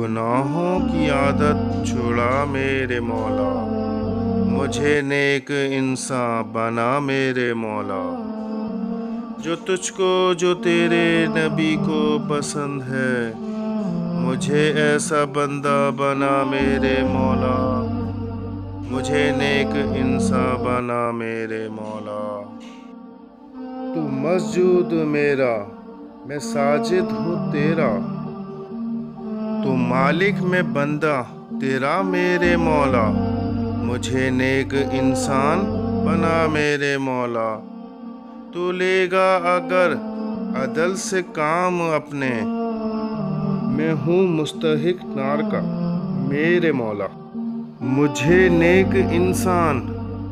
गुनाहों की आदत छुड़ा मेरे मौला। मुझे नेक इंसान बना मेरे मौला। जो तुझको, जो तेरे नबी को पसंद है, मुझे ऐसा बंदा बना मेरे मौला। मुझे नेक इंसान बना मेरे मौला। तू मस्जूद मेरा, मैं साजिद हूँ तेरा। तू मालिक में बंदा, तेरा मेरे मौला। मुझे नेक इंसान बना मेरे मौला। तू लेगा अगर अदल से काम अपने। मैं हूँ मुस्तहिक नार का, मेरे मौला। मुझे नेक इंसान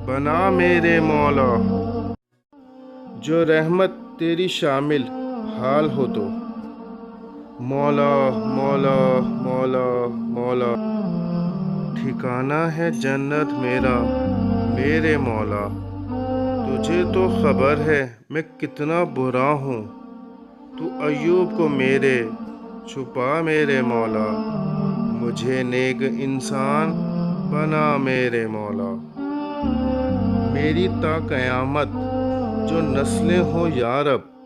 बना मेरे मौला। जो रहमत तेरी शामिल, हाल हो तो। मौला मौला मौला मौला। ठिकाना है जन्नत मेरा, मेरे मौला। तुझे तो खबर है, मैं कितना बुरा हूँ। तू अयूब को मेरे, छुपा मेरे मौला। मुझे नेक इंसान बना मेरे मौला। मेरी ता क़यामत, जो नस्लें हो यारब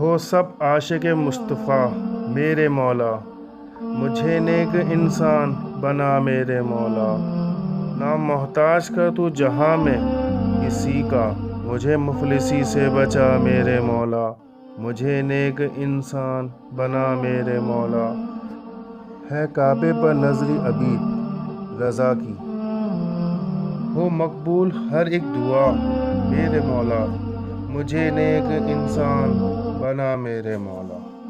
हो सब आशिक मुस्तफ़ा, मेरे मौला। मुझे नेक इंसान बना, मेरे मौला। ना मोहताज कर तू जहाँ में, किसी का। मुझे मुफलिसी से बचा, मेरे मौला। मुझे नेक इंसान बना, मेरे मौला। है काबे पर नजरी अबीद, रज़ा की। हो मकबूल हर एक दुआ, मेरे मौला। मुझे नेक इंसान बना मेरे मौला।